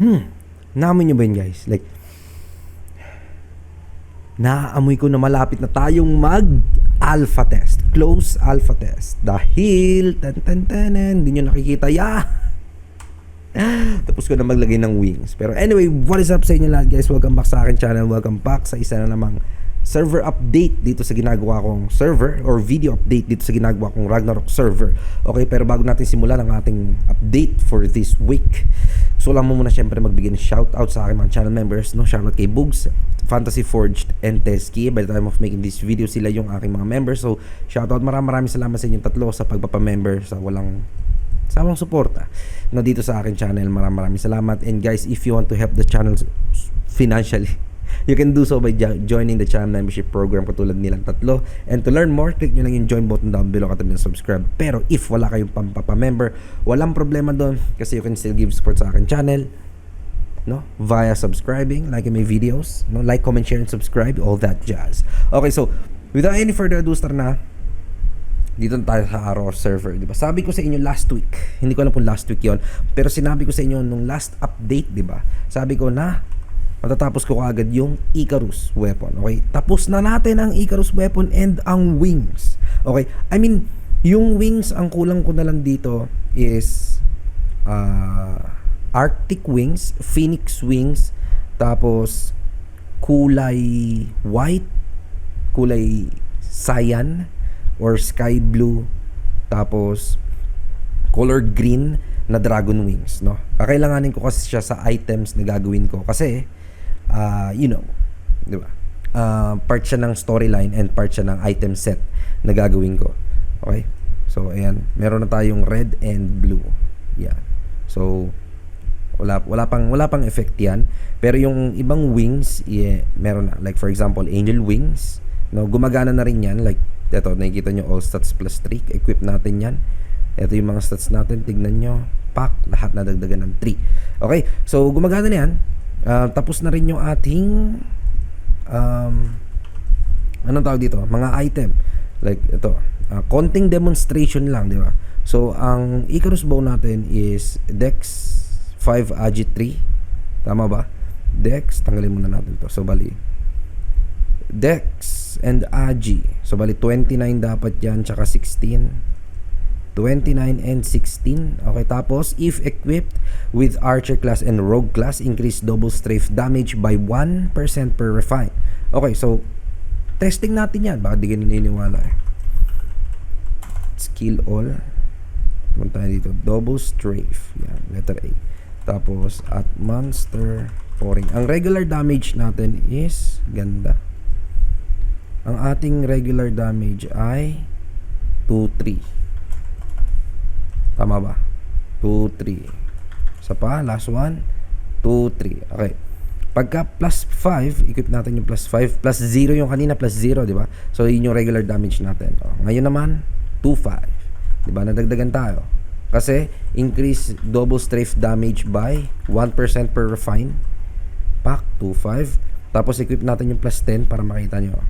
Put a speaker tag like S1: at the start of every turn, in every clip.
S1: Hmm. Naamoy nyo ba yun guys? Like, naaamoy ko na malapit na tayong mag alpha test. Close alpha test. Dahil, tan tan tanan, hindi nyo nakikita. Yeah! Tapos ko na maglagay ng wings. Pero anyway, what is up sa inyo lahat guys? Welcome back sa akin channel. Welcome back sa isa na namang server update dito sa ginagawa kong server or video update dito sa ginagawa kong Ragnarok server. Okay, pero bago natin simulan ang ating update for this week, so lang mo muna syempre magbigay ng shoutout sa aking mga channel members. No? Shoutout kay Bugs, Fantasy Forged, and Teski. By the time of making this video, sila yung aking mga members. So, shoutout maraming maraming salamat sa inyong tatlo sa pagpapamember sa walang samang suporta na dito sa akin channel. Maraming maraming salamat. And guys, if you want to help the channel financially, you can do so by jo- joining the channel membership program katulad nilang tatlo. And to learn more, click nyo lang yung join button down below katabi ng subscribe. Pero if wala kayong pampapamember, walang problema doon kasi you can still give support sa akin channel no via subscribing liking my videos no like comment share and subscribe all that jazz okay so without any further ado start na dito tayo sa Araw server, di ba? Sabi ko sa inyo last week, hindi ko alam kung last week 'yon, pero sinabi ko sa inyo nung last update, di ba? Sabi ko na matatapos ko kaagad yung Icarus weapon. Okay? Tapos na natin ang Icarus weapon and ang wings. Okay? I mean, yung wings ang kulang ko na lang dito is uh, Arctic wings, Phoenix wings, tapos kulay white, kulay cyan or sky blue tapos color green na dragon wings no kakailanganin ko kasi siya sa items na gagawin ko kasi uh, you know di ba uh, part siya ng storyline and part siya ng item set na gagawin ko okay so ayan meron na tayong red and blue yan so wala wala pang wala pang effect yan pero yung ibang wings yeah, meron na like for example angel wings no gumagana na rin yan like ito, nakikita nyo all stats plus 3. Equip natin yan. Ito yung mga stats natin. Tignan nyo. Pack. Lahat na dagdagan ng 3. Okay. So, gumagana na yan. Uh, tapos na rin yung ating um, anong tawag dito? Mga item. Like, ito. Uh, konting demonstration lang, di ba? So, ang Icarus bow natin is Dex 5 Agi 3. Tama ba? Dex, tanggalin muna natin to. So, bali. Dex and Agi. So, bali 29 dapat yan, tsaka 16. 29 and 16. Okay, tapos, if equipped with Archer class and Rogue class, increase double strafe damage by 1% per refine. Okay, so, testing natin yan. Baka di ka naniniwala eh. Skill all. Tayo dito. Double strafe. Yan, letter A. Tapos, at monster pouring. Ang regular damage natin is, ganda ang ating regular damage ay 2-3. Tama ba? 2-3. Isa pa, last one. 2-3. Okay. Pagka plus 5, equip natin yung plus 5. Plus 0 yung kanina, plus 0, di ba? So, yun yung regular damage natin. O, ngayon naman, 2-5. Di ba? Nadagdagan tayo. Kasi, increase double strafe damage by 1% per refine. Pack, 2-5. Tapos, equip natin yung plus 10 para makita nyo.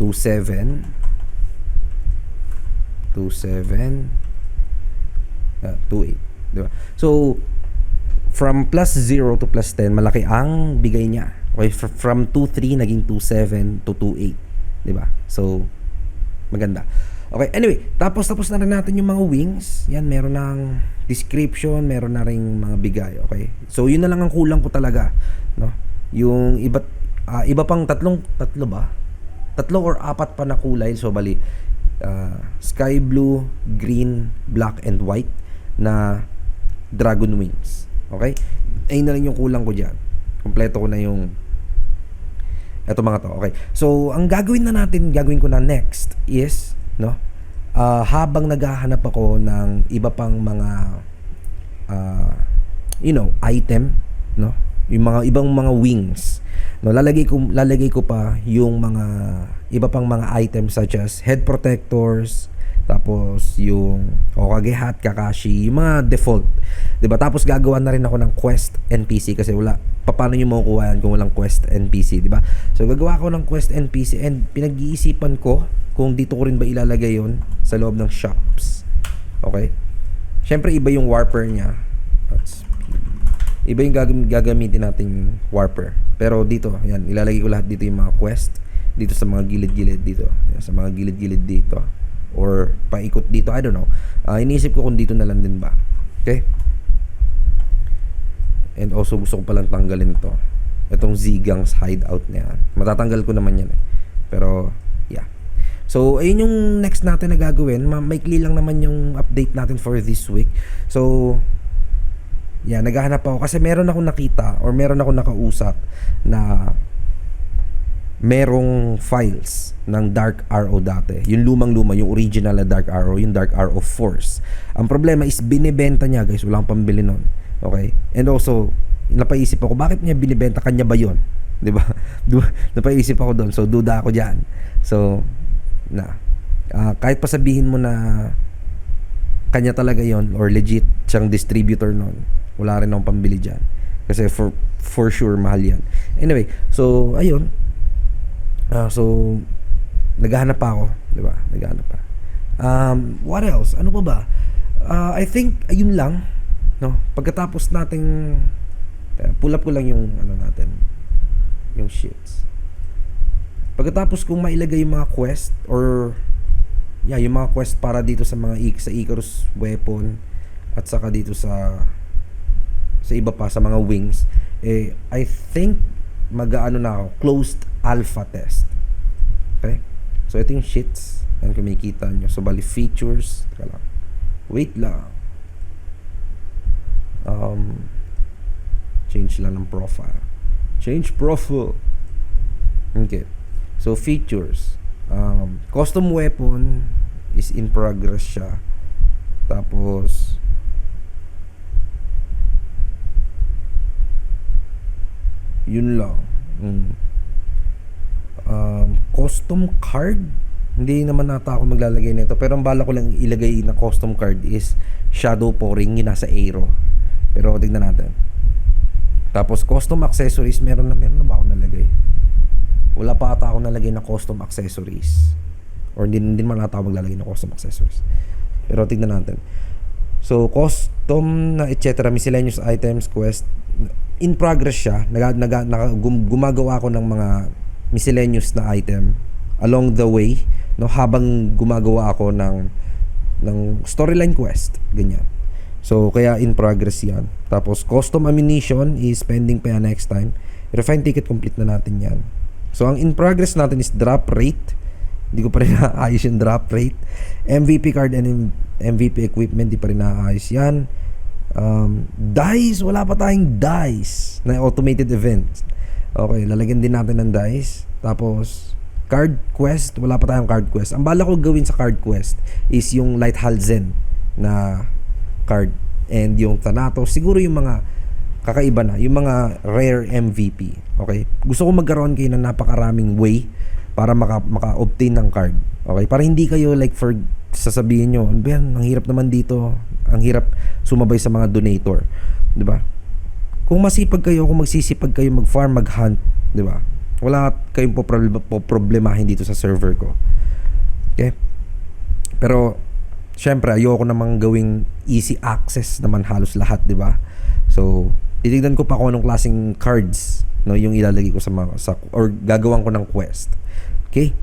S1: 27 27 uh, 28 di ba? So from plus 0 to plus 10 malaki ang bigay niya. Okay from 23 naging 27 to 28 di ba? So maganda. Okay anyway tapos tapos na rin natin yung mga wings. Yan meron ng description meron na ring mga bigay okay? So yun na lang ang kulang ko talaga no? Yung iba uh, iba pang tatlong tatlo ba? Tatlo or apat pa na kulay. So bali uh, sky blue, green, black and white na dragon wings. Okay? Ayun na lang yung kulang ko diyan. Kompleto ko na yung eto mga to. Okay. So, ang gagawin na natin, gagawin ko na next is, no? Uh, habang naghahanap ako ng iba pang mga uh, you know, item, no? Yung mga ibang mga wings No, lalagay ko lalagay ko pa yung mga iba pang mga items such as head protectors, tapos yung Okage hat, Kakashi, yung mga default. 'Di ba? Tapos gagawa na rin ako ng quest NPC kasi wala paano niyo makukuha yan kung walang quest NPC, 'di ba? So gagawa ako ng quest NPC and pinag-iisipan ko kung dito ko rin ba ilalagay yon sa loob ng shops. Okay? Syempre iba yung warper niya Iba yung gagam- gagamitin nating warper. Pero dito, yan, ilalagay ko lahat dito yung mga quest. Dito sa mga gilid-gilid dito. Yan, sa mga gilid-gilid dito. Or paikot dito, I don't know. Ah, iniisip ko kung dito na lang din ba. Okay? And also gusto ko palang tanggalin to. Itong Zigang's hideout na yan. Matatanggal ko naman yan eh. Pero, yeah. So, ayun yung next natin na gagawin. Ma- Maikli lang naman yung update natin for this week. So, yeah, naghahanap ako. Kasi meron ako nakita or meron ako nakausap na merong files ng Dark Arrow dati. Yung lumang-luma, yung original na Dark Arrow, yung Dark Arrow Force. Ang problema is binibenta niya guys, walang pambili nun. Okay? And also, napaisip ako, bakit niya binibenta? Kanya ba yun? 'Di ba? Napaisip ako doon. So, duda ako diyan. So, na. Ah, kahit pa sabihin mo na kanya talaga yon or legit siyang distributor nun, wala rin akong pambili dyan. Kasi for for sure mahal yan. Anyway, so ayun. Ah, so naghahanap pa ako, 'di ba? Naghahanap pa. Um, what else? Ano pa ba? Ah, I think ayun lang, no. Pagkatapos nating uh, pull up ko lang yung ano natin, yung sheets. Pagkatapos kong mailagay yung mga quest or yeah, yung mga quest para dito sa mga ik sa Icarus weapon at saka dito sa sa iba pa sa mga wings eh I think mag-aano na ako closed alpha test. Okay? So ito yung sheets. Yan kung makikita nyo. So bali features. Teka lang. Wait lang. Um change lang ng profile. Change profile. Okay. So features. Um, custom weapon is in progress siya. Tapos yun lang. Mm. um, custom card? Hindi naman nata ako maglalagay nito pero ang bala ko lang ilagay na custom card is shadow pouring yung nasa aero. Pero tignan natin. Tapos custom accessories meron na meron na ba ako nalagay? Wala pa ata ako nalagay na custom accessories. Or hindi, hindi naman ata ako maglalagay ng custom accessories. Pero tignan natin. So custom na etc miscellaneous items quest in progress siya naga, naga, gum, gumagawa ako ng mga miscellaneous na item along the way no habang gumagawa ako ng ng storyline quest ganyan so kaya in progress yan tapos custom ammunition is pending pa yan next time refine ticket complete na natin yan So, ang in progress natin is drop rate. Hindi ko pa rin naayos yung drop rate. MVP card and MVP equipment, di pa rin naayos yan. Um, dice, wala pa tayong dice na automated event. Okay, lalagyan din natin ng dice. Tapos, card quest, wala pa tayong card quest. Ang bala ko gawin sa card quest is yung Light Halzen na card and yung Thanatos. Siguro yung mga kakaiba na, yung mga rare MVP. Okay? Gusto ko magkaroon kayo ng napakaraming way para maka, maka-obtain ng card. Okay? Para hindi kayo like for sasabihin nyo, "Ano yan, ang hirap naman dito. Ang hirap sumabay sa mga donator. 'Di ba? Kung masipag kayo, kung magsisipag kayo mag-farm, mag-hunt, 'di ba? Wala kayong po, problem, po problemahin dito sa server ko. Okay? Pero syempre ayoko namang gawing easy access naman halos lahat, 'di ba? So, titignan ko pa kung anong klaseng cards no yung ilalagay ko sa mga sa or gagawan ko ng quest. Okay?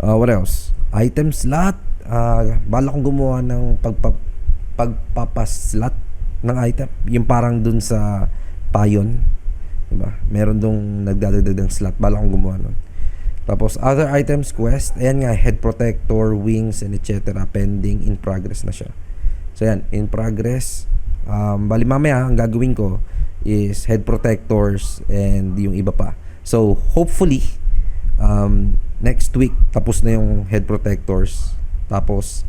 S1: Uh, what else? Item slot. Uh, bala kong gumawa ng pagpa, pagpapaslot ng item. Yung parang dun sa payon. Diba? Meron dong nagdadagdag ng slot. Bala kong gumawa nun. Tapos, other items quest. Ayan nga, head protector, wings, and etc. Pending, in progress na siya. So, yan. In progress. Um, bali mamaya, ang gagawin ko is head protectors and yung iba pa. So, hopefully, um, next week, tapos na yung head protectors. Tapos,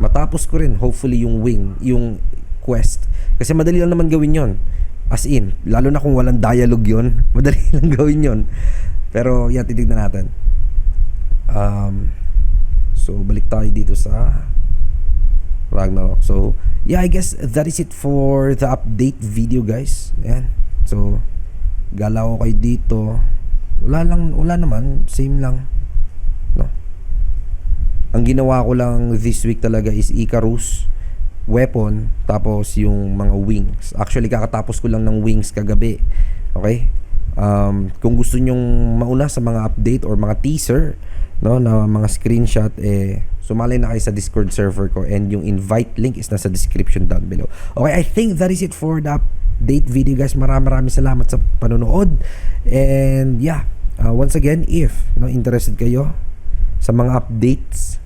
S1: matapos ko rin, hopefully, yung wing, yung quest. Kasi madali lang naman gawin yon As in, lalo na kung walang dialogue yon madali lang gawin yon Pero, yan, titignan natin. Um, so, balik tayo dito sa Ragnarok. So, yeah, I guess that is it for the update video, guys. Ayan. So, galaw ko kayo dito. Wala lang, wala naman. Same lang. Ang ginawa ko lang this week talaga is Icarus. weapon, tapos yung mga wings. Actually, kakatapos ko lang ng wings kagabi. Okay? Um, kung gusto nyong mauna sa mga update or mga teaser, no, na mga screenshot, eh, sumali na kayo sa Discord server ko and yung invite link is nasa description down below. Okay, I think that is it for the update video guys. Maraming maraming salamat sa panonood. And yeah, uh, once again, if no, interested kayo sa mga updates,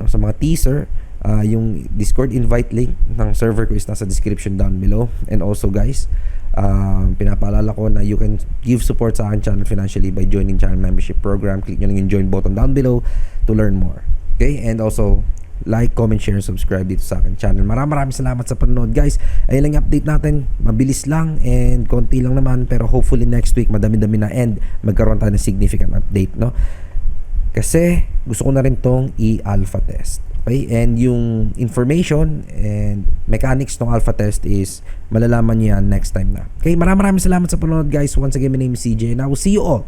S1: no, sa mga teaser, uh, yung Discord invite link ng server ko is nasa description down below. And also guys, um, pinapaalala ko na you can give support sa akin channel financially by joining channel membership program. Click nyo lang yung join button down below to learn more. Okay? And also, like, comment, share, and subscribe dito sa akin channel. Maraming maraming salamat sa panonood guys. Ayun lang yung update natin. Mabilis lang and konti lang naman pero hopefully next week madami-dami na and magkaroon tayo ng significant update, no? Kasi gusto ko na rin tong i-alpha test. Okay? And yung information and mechanics ng alpha test is malalaman niyo yan next time na. Okay? Maraming maraming salamat sa panonood guys. Once again, my name is CJ and I will see you all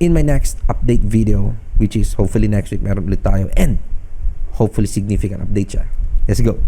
S1: in my next update video which is hopefully next week meron ulit tayo and hopefully significant update siya. Let's go.